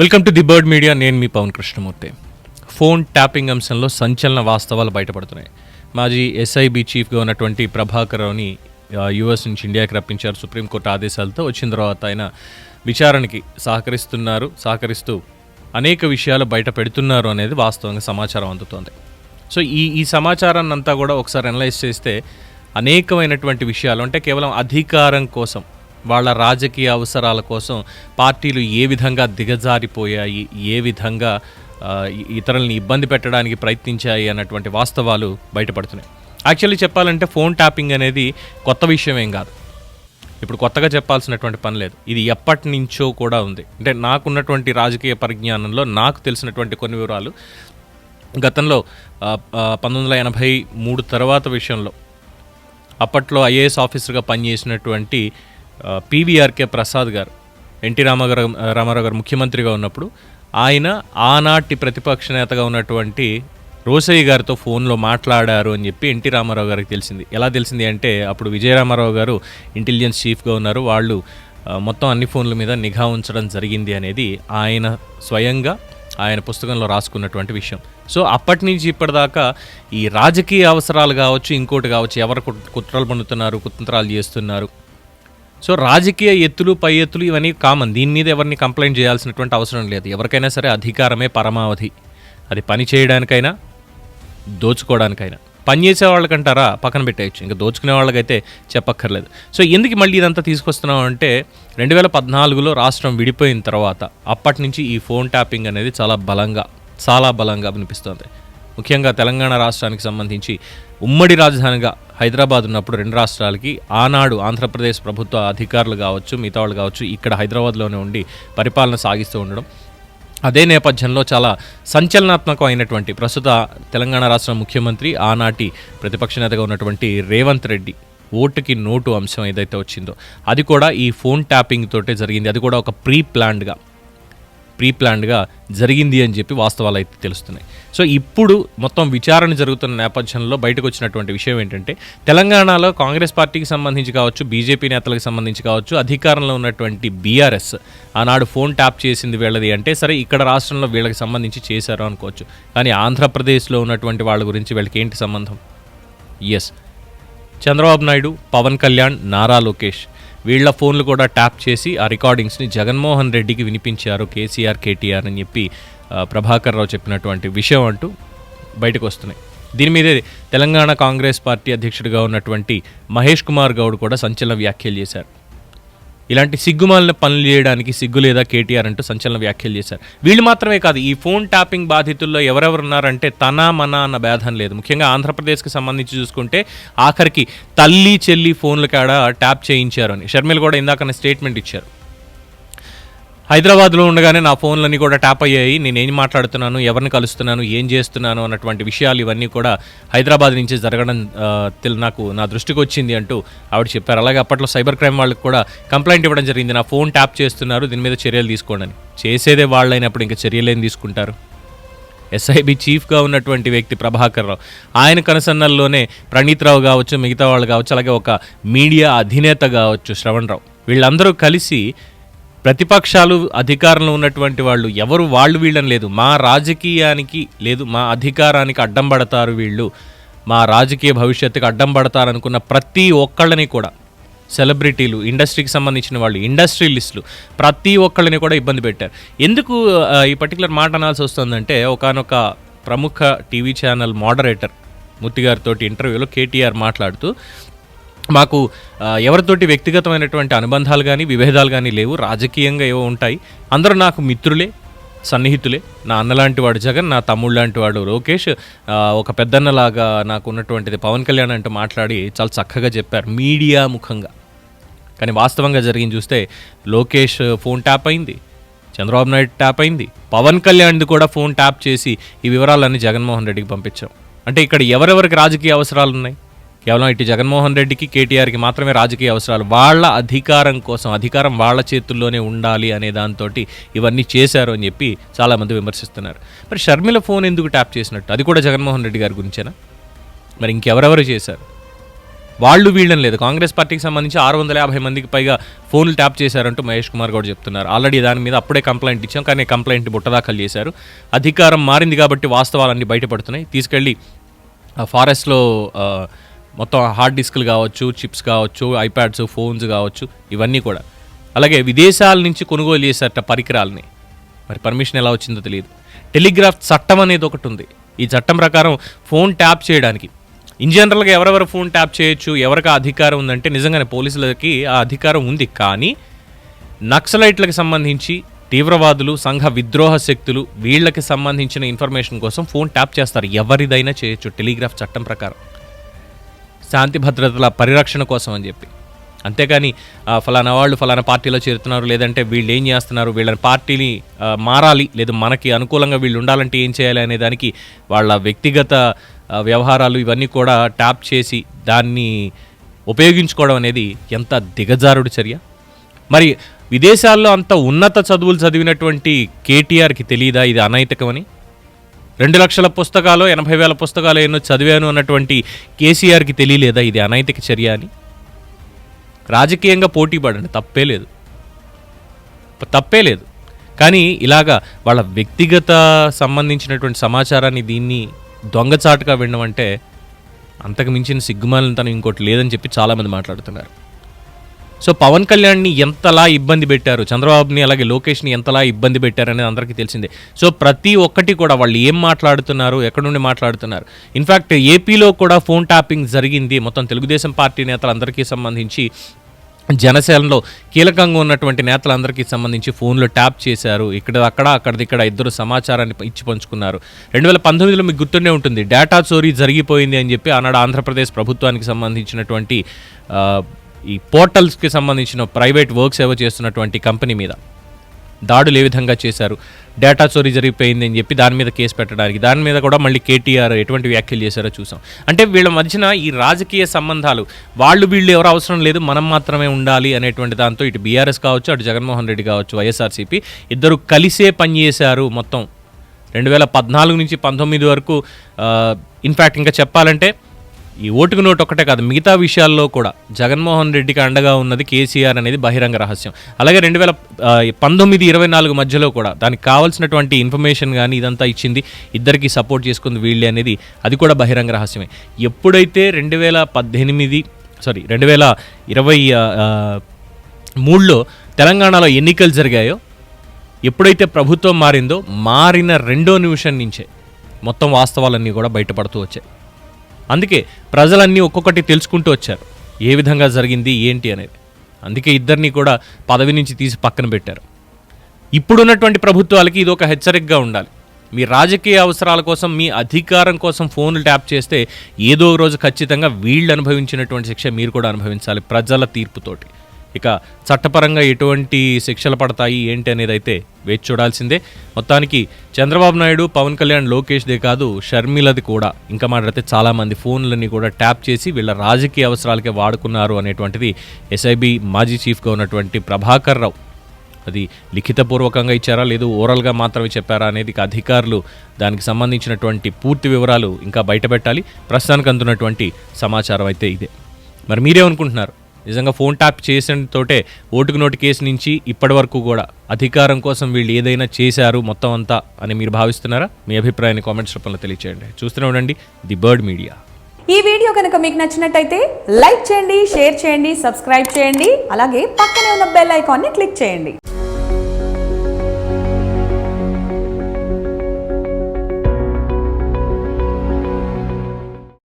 Welcome to the bird media నేను మీ Pavan Krishnamurthy. Phone tapping అంశంలో సంచలన వాస్తవాలు బయటపడుతున్నాయి. మాజీ ఎస్ఐబి చీఫ్గా ఉన్నటువంటి ప్రభాకర్ రావుని యుఎస్ నుంచి ఇండియాకి రప్పించారు సుప్రీంకోర్టు ఆదేశాలతో. వచ్చిన తర్వాత ఆయన విచారణకి సహకరిస్తున్నారు సహకరిస్తూ అనేక విషయాలు బయట పెడుతున్నారు అనేది వాస్తవంగా సమాచారం అందుతోంది. సో ఈ ఈ సమాచారాన్ని అంతా కూడా ఒకసారి అనలైజ్ చేస్తే అనేకమైనటువంటి విషయాలు అంటే కేవలం అధికారం కోసం వాళ్ళ రాజకీయ అవసరాల కోసం పార్టీలు ఏ విధంగా దిగజారిపోయాయి ఏ విధంగా ఇతరుల్ని ఇబ్బంది పెట్టడానికి ప్రయత్నించాయి అన్నటువంటి వాస్తవాలు బయటపడుతున్నాయి. యాక్చువల్లీ చెప్పాలంటే ఫోన్ ట్యాపింగ్ అనేది కొత్త విషయం ఏం కాదు. ఇప్పుడు కొత్తగా చెప్పాల్సినటువంటి పని లేదు. ఇది ఎప్పటి నుంచో కూడా ఉంది. అంటే నాకున్నటువంటి రాజకీయ పరిజ్ఞానంలో నాకు తెలిసినటువంటి కొన్ని వివరాలు గతంలో పంతొమ్మిది వందల ఎనభై మూడు తర్వాత విషయంలో అప్పట్లో ఐఏఎస్ ఆఫీసర్గా పనిచేసినటువంటి పీవీఆర్కే ప్రసాద్ గారు ఎన్టీ రామారావు రామారావు గారు ముఖ్యమంత్రిగా ఉన్నప్పుడు ఆయన ఆనాటి ప్రతిపక్ష నేతగా ఉన్నటువంటి రోసయ్య గారితో ఫోన్లో మాట్లాడారు అని చెప్పి ఎన్టీ రామారావు గారికి తెలిసింది. ఎలా తెలిసింది అంటే అప్పుడు విజయరామారావు గారు ఇంటెలిజెన్స్ చీఫ్గా ఉన్నారు. వాళ్ళు మొత్తం అన్ని ఫోన్ల మీద నిఘా ఉంచడం జరిగింది అనేది ఆయన స్వయంగా ఆయన పుస్తకంలో రాసుకున్నటువంటి విషయం. సో అప్పటి నుంచి ఇప్పటిదాకా ఈ రాజకీయ అవసరాలు కావచ్చు ఇంకోటి కావచ్చు ఎవరు కుట్రలు పండుతున్నారు కుతంత్రాలు చేస్తున్నారు సో రాజకీయ ఎత్తులు పై ఎత్తులు ఇవన్నీ కామన్ దీని మీద ఎవరిని కంప్లైంట్ చేయాల్సినటువంటి అవసరం లేదు. ఎవరికైనా సరే అధికారమే పరమావధి. అది పని చేయడానికైనా దోచుకోవడానికైనా. పని చేసే వాళ్ళకంటారా పక్కన పెట్టేయచ్చు. ఇంకా దోచుకునే వాళ్ళకైతే చెప్పక్కర్లేదు. సో ఎందుకు మళ్ళీ ఇదంతా తీసుకొస్తున్నాం అంటే రెండు వేల పద్నాలుగులో రాష్ట్రం విడిపోయిన తర్వాత అప్పటి నుంచి ఈ ఫోన్ ట్యాపింగ్ అనేది చాలా బలంగా చాలా బలంగా వినిపిస్తుంది. ముఖ్యంగా తెలంగాణ రాష్ట్రానికి సంబంధించి ఉమ్మడి రాజధానిగా హైదరాబాద్ ఉన్నప్పుడు రెండు రాష్ట్రాలకి ఆనాడు ఆంధ్రప్రదేశ్ ప్రభుత్వ అధికారులు కావచ్చు మిగతా వాళ్ళు కావచ్చు ఇక్కడ హైదరాబాద్లోనే ఉండి పరిపాలన సాగిస్తూ ఉండడం. అదే నేపథ్యంలో చాలా సంచలనాత్మకమైనటువంటి ప్రస్తుత తెలంగాణ రాష్ట్ర ముఖ్యమంత్రి ఆనాటి ప్రతిపక్ష నేతగా ఉన్నటువంటి రేవంత్ రెడ్డి ఓటుకి నోటు అంశం ఏదైతే వచ్చిందో అది కూడా ఈ ఫోన్ ట్యాపింగ్ తోటే జరిగింది. అది కూడా ఒక ప్రీ ప్లాన్డ్గా ప్రీ ప్లాన్డ్గా జరిగింది అని చెప్పి వాస్తవాలు అయితే తెలుస్తున్నాయి. సో ఇప్పుడు మొత్తం విచారణ జరుగుతున్న నేపథ్యంలో బయటకు వచ్చినటువంటి విషయం ఏంటంటే తెలంగాణలో కాంగ్రెస్ పార్టీకి సంబంధించి కావచ్చు బీజేపీ నేతలకు సంబంధించి కావచ్చు అధికారంలో ఉన్నటువంటి బీఆర్ఎస్ ఆనాడు ఫోన్ ట్యాప్ చేసింది వీళ్ళది అంటే సరే ఇక్కడ రాష్ట్రంలో వీళ్ళకి సంబంధించి చేశారు అనుకోవచ్చు. కానీ ఆంధ్రప్రదేశ్లో ఉన్నటువంటి వాళ్ళ గురించి వీళ్ళకి ఏంటి సంబంధం? ఎస్ చంద్రబాబు నాయుడు పవన్ కళ్యాణ్ నారా లోకేష్. వీళ్ళ ఫోన్లు కూడా ట్యాప్ చేసి ఆ రికార్డింగ్స్ని జగన్మోహన్ రెడ్డికి వినిపించారు కేసీఆర్ కేటీఆర్ అని చెప్పి ప్రభాకర్ రావు చెప్పినటువంటి విషయం అంటూ బయటకు వస్తున్నాయి. దీని మీదే తెలంగాణ కాంగ్రెస్ పార్టీ అధ్యక్షుడిగా ఉన్నటువంటి మహేష్ కుమార్ గౌడ్ కూడా సంచలన వ్యాఖ్యలు చేశారు. ఇలాంటి సిగ్గుమాలిన పనులు చేయడానికి సిగ్గు లేదా కేటీఆర్ అంటూ సంచలన వ్యాఖ్యలు చేశారు. వీళ్ళు మాత్రమే కాదు ఈ ఫోన్ ట్యాపింగ్ బాధితుల్లో ఎవరెవరు ఉన్నారంటే తన మన అన్న భేదం లేదు. ముఖ్యంగా ఆంధ్రప్రదేశ్కి సంబంధించి చూసుకుంటే ఆఖరికి తల్లి చెల్లి ఫోన్లు కాడ ట్యాప్ చేయించారు అని. షర్మిల్ కూడా ఇందాక స్టేట్మెంట్ ఇచ్చారు. హైదరాబాద్లో ఉండగానే నా ఫోన్లన్నీ కూడా ట్యాప్ అయ్యాయి. నేను ఏం మాట్లాడుతున్నాను ఎవరిని కలుస్తున్నాను ఏం చేస్తున్నాను అన్నటువంటి విషయాలు ఇవన్నీ కూడా హైదరాబాద్ నుంచి జరగడం నాకు నా దృష్టికి వచ్చింది అంటూ ఆవిడ చెప్పారు. అలాగే అప్పట్లో సైబర్ క్రైమ్ వాళ్ళకి కూడా కంప్లైంట్ ఇవ్వడం జరిగింది. నా ఫోన్ ట్యాప్ చేస్తున్నారు. దీని మీద చర్యలు తీసుకోండి అని. చేసేదే వాళ్ళైనప్పుడు ఇంకా చర్యలు ఏం తీసుకుంటారు? ఎస్ఐబి చీఫ్గా ఉన్నటువంటి వ్యక్తి ప్రభాకర్ రావు. ఆయన కనసన్నల్లోనే ప్రణీత్ రావు కావచ్చు మిగతా వాళ్ళు కావచ్చు అలాగే ఒక మీడియా అధినేత కావచ్చు శ్రవణ్ రావు వీళ్ళందరూ కలిసి ప్రతిపక్షాలు అధికారంలో ఉన్నటువంటి వాళ్ళు ఎవరు? వాళ్ళు వీళ్ళని లేదు. మా రాజకీయానికి లేదు. మా అధికారానికి అడ్డం పడతారు వీళ్ళు. మా రాజకీయ భవిష్యత్తుకు అడ్డం పడతారనుకున్న ప్రతి ఒక్కళ్ళని కూడా సెలబ్రిటీలు ఇండస్ట్రీకి సంబంధించిన వాళ్ళు ఇండస్ట్రియలిస్టులు ప్రతి ఒక్కళ్ళని కూడా ఇబ్బంది పెట్టారు. ఎందుకు ఈ పర్టికులర్ మాట అనాల్సి వస్తుందంటే ఒకనొక ప్రముఖ టీవీ ఛానల్ మోడరేటర్ మూర్తి ఇంటర్వ్యూలో కేటీఆర్ మాట్లాడుతూ మాకు ఎవరితోటి వ్యక్తిగతమైనటువంటి అనుబంధాలు కానీ విభేదాలు కానీ లేవు. రాజకీయంగా ఏవో ఉంటాయి. అందరూ నాకు మిత్రులే సన్నిహితులే. నా అన్నలాంటి వాడు జగన్ నా తమ్ముడు లాంటి వాడు లోకేష్. ఒక పెద్దన్నలాగా నాకు ఉన్నటువంటిది పవన్ కళ్యాణ్ అంటూ మాట్లాడి చాలా చక్కగా చెప్పారు మీడియా ముఖంగా. కానీ వాస్తవంగా జరిగింది చూస్తే లోకేష్ ఫోన్ ట్యాప్ అయింది. చంద్రబాబు నాయుడు ట్యాప్ అయింది. పవన్ కళ్యాణ్ది కూడా ఫోన్ ట్యాప్ చేసి ఈ వివరాలన్నీ జగన్మోహన్ రెడ్డికి పంపించాం. అంటే ఇక్కడ ఎవరెవరికి రాజకీయ అవసరాలు ఉన్నాయి కేవలం ఇటు జగన్మోహన్ రెడ్డికి కేటీఆర్కి మాత్రమే రాజకీయ అవసరాలు. వాళ్ళ అధికారం కోసం అధికారం వాళ్ళ చేతుల్లోనే ఉండాలి అనే దాంతో ఇవన్నీ చేశారు అని చెప్పి చాలామంది విమర్శిస్తున్నారు. మరి షర్మిల ఫోన్ ఎందుకు ట్యాప్ చేసినట్టు? అది కూడా జగన్మోహన్ రెడ్డి గారి గురించేనా? మరి ఇంకెవరెవరు చేశారు? వాళ్ళు వీళ్ళని లేదు. కాంగ్రెస్ పార్టీకి సంబంధించి ఆరు వందల యాభై మందికి పైగా ఫోన్లు ట్యాప్ చేశారంటూ మహేష్ కుమార్ గౌడ్ చెప్తున్నారు. ఆల్రెడీ దాని మీద అప్పుడే కంప్లైంట్ ఇచ్చాం కానీ కంప్లైంట్ బుట్టదాఖలు చేశారు. అధికారం మారింది కాబట్టి వాస్తవాలన్నీ బయటపడుతున్నాయి. తీసుకెళ్ళి ఫారెస్ట్లో మొత్తం హార్డ్ డిస్క్లు కావచ్చు చిప్స్ కావచ్చు ఐప్యాడ్స్ ఫోన్స్ కావచ్చు ఇవన్నీ కూడా. అలాగే విదేశాల నుంచి కొనుగోలు చేశారట పరికరాలని. మరి పర్మిషన్ ఎలా వచ్చిందో తెలియదు. టెలిగ్రాఫ్ చట్టం అనేది ఒకటి ఉంది. ఈ చట్టం ప్రకారం ఫోన్ ట్యాప్ చేయడానికి. ఇన్ జనరల్గా ఎవరెవరు ఫోన్ ట్యాప్ చేయొచ్చు ఎవరికి ఆ అధికారం ఉందంటే నిజంగానే పోలీసులకి ఆ అధికారం ఉంది. కానీ నక్సలైట్లకు సంబంధించి తీవ్రవాదులు సంఘ విద్రోహ శక్తులు వీళ్ళకి సంబంధించిన ఇన్ఫర్మేషన్ కోసం ఫోన్ ట్యాప్ చేస్తారు. ఎవరిదైనా చేయొచ్చు. టెలిగ్రాఫ్ చట్టం ప్రకారం. శాంతి భద్రతల పరిరక్షణ కోసం అని చెప్పి. అంతేకాని ఫలానా వాళ్ళు ఫలానా పార్టీలో చేరుతున్నారు లేదంటే వీళ్ళు ఏం చేస్తున్నారు వీళ్ళని పార్టీని మారాలి లేదా మనకి అనుకూలంగా వీళ్ళు ఉండాలంటే ఏం చేయాలి అనే దానికి వాళ్ళ వ్యక్తిగత వ్యవహారాలు ఇవన్నీ కూడా ట్యాప్ చేసి దాన్ని ఉపయోగించుకోవడం అనేది ఎంత దిగజారుడు చర్య. మరి విదేశాల్లో అంత ఉన్నత చదువులు చదివినటువంటి కేటీఆర్కి తెలియదా ఇది అనైతికమని? రెండు లక్షల పుస్తకాలు ఎనభై వేల పుస్తకాలు ఎన్నో చదివాను అన్నటువంటి కేసీఆర్కి తెలియలేదా ఇది అనైతిక చర్య అని? రాజకీయంగా పోటీ పడండి తప్పే లేదు. తప్పే లేదు. కానీ ఇలాగా వాళ్ళ వ్యక్తిగత సంబంధించినటువంటి సమాచారాన్ని దీన్ని దొంగచాటుగా వినడం అంటే అంతకు మించిన సిగ్గుమాలినతనం ఇంకోటి లేదని చెప్పి చాలామంది మాట్లాడుతున్నారు. సో పవన్ కళ్యాణ్ని ఎంతలా ఇబ్బంది పెట్టారు? చంద్రబాబుని అలాగే లోకేష్ని ఎంతలా ఇబ్బంది పెట్టారు అనేది అందరికీ తెలిసిందే. సో ప్రతి ఒక్కటి కూడా వాళ్ళు ఏం మాట్లాడుతున్నారు? ఎక్కడి నుండి మాట్లాడుతున్నారు? ఇన్ఫ్యాక్ట్ ఏపీలో కూడా ఫోన్ ట్యాపింగ్ జరిగింది. మొత్తం తెలుగుదేశం పార్టీ నేతలందరికీ సంబంధించి జనసేనలో కీలకంగా ఉన్నటువంటి నేతలందరికీ సంబంధించి ఫోన్లు ట్యాప్ చేశారు. ఇక్కడ అక్కడ అక్కడిది ఇక్కడ ఇద్దరు సమాచారాన్ని ఇచ్చి పంచుకున్నారు. రెండు వేల పంతొమ్మిదిలో మీకు గుర్తుండే ఉంటుంది డేటా చోరీ జరిగిపోయింది అని చెప్పి ఆనాడు ఆంధ్రప్రదేశ్ ప్రభుత్వానికి సంబంధించినటువంటి ఈ పోర్టల్స్కి సంబంధించిన ప్రైవేట్ వర్క్స్ ఏవో చేస్తున్నటువంటి కంపెనీ మీద. దాడులు ఏ విధంగా చేశారు. డేటా చోరీ జరిగిపోయింది అని చెప్పి దాని మీద కేసు పెట్టడానికి దాని మీద కూడా మళ్ళీ కేటీఆర్ ఎటువంటి వ్యాఖ్యలు చేశారో చూసాం. అంటే వీళ్ళ మధ్యన ఈ రాజకీయ సంబంధాలు వాళ్ళు వీళ్ళు ఎవరు అవసరం లేదు మనం మాత్రమే ఉండాలి అనేటువంటి దాంతో ఇటు బీఆర్ఎస్ కావచ్చు అటు జగన్మోహన్ రెడ్డి కావచ్చు వైఎస్ఆర్సీపీ ఇద్దరు కలిసే పనిచేశారు మొత్తం. రెండు వేల పద్నాలుగు నుంచి పంతొమ్మిది వరకు ఇన్ఫ్యాక్ట్ ఇంకా చెప్పాలంటే ఈ ఓటుకు నోటు ఒక్కటే కాదు మిగతా విషయాల్లో కూడా జగన్మోహన్ రెడ్డికి అండగా ఉన్నది కేసీఆర్ అనేది బహిరంగ రహస్యం. అలాగే రెండు వేల పంతొమ్మిది ఇరవై నాలుగు మధ్యలో కూడా దానికి కావాల్సినటువంటి ఇన్ఫర్మేషన్ కానీ ఇదంతా ఇచ్చింది ఇద్దరికి సపోర్ట్ చేసుకుంది వీళ్ళే అనేది అది కూడా బహిరంగ రహస్యమే. ఎప్పుడైతే రెండు వేల పద్దెనిమిది సారీ రెండు వేల ఇరవై మూడులో తెలంగాణలో ఎన్నికలు జరిగాయో ఎప్పుడైతే ప్రభుత్వం మారిందో మారిన రెండో నిమిషం నుంచే మొత్తం వాస్తవాలన్నీ కూడా బయటపడుతూ వచ్చాయి. అందుకే ప్రజలన్నీ ఒక్కొక్కటి తెలుసుకుంటూ వచ్చారు. ఏ విధంగా జరిగింది ఏంటి అనేది. అందుకే ఇద్దరిని కూడా పదవి నుంచి తీసి పక్కన పెట్టారు. ఇప్పుడున్నటువంటి ప్రభుత్వాలకి ఇది ఒక హెచ్చరికగా ఉండాలి. మీ రాజకీయ అవసరాల కోసం మీ అధికారం కోసం ఫోన్లు ట్యాప్ చేస్తే ఏదో ఒక రోజు ఖచ్చితంగా వీళ్ళు అనుభవించినటువంటి శిక్ష మీరు కూడా అనుభవించాలి ప్రజల తీర్పుతోటి. ఇక చట్టపరంగా ఎటువంటి శిక్షలు పడతాయి ఏంటి అనేది అయితే వేచి చూడాల్సిందే. మొత్తానికి చంద్రబాబు నాయుడు పవన్ కళ్యాణ్ లోకేష్దే కాదు షర్మిలది కూడా. ఇంకా మాట్లాడితే చాలామంది ఫోన్లని కూడా ట్యాప్ చేసి వీళ్ళ రాజకీయ అవసరాలకే వాడుకున్నారు అనేటువంటిది ఎస్ఐబి మాజీ చీఫ్గా ఉన్నటువంటి ప్రభాకర్ రావు. అది లిఖితపూర్వకంగా ఇచ్చారా లేదు ఓరల్గా మాత్రమే చెప్పారా అనేది ఇక అధికారులు దానికి సంబంధించినటువంటి పూర్తి వివరాలు ఇంకా బయటపెట్టాలి. ప్రస్తుతానికి అందుతున్నటువంటి సమాచారం అయితే ఇదే. మరి మీరేమనుకుంటున్నారు? నిజంగా ఫోన్ ట్యాప్ చేసిన తోటే ఓటుకు నోటు కేసు నుంచి ఇప్పటి వరకు కూడా అధికారం కోసం వీళ్ళు ఏదైనా చేశారు మొత్తం అంతా అని మీరు భావిస్తున్నారా? మీ అభిప్రాయాన్ని కామెంట్స్ రూపంలో తెలియచేయండి. చూస్తూనే ఉండండి ది బర్డ్ మీడియా. ఈ వీడియో కనుక మీకు నచ్చినట్టయితే లైక్ చేయండి షేర్ చేయండి సబ్స్క్రైబ్ చేయండి అలాగే పక్కనే ఉన్న బెల్ ఐకాన్ని క్లిక్ చేయండి.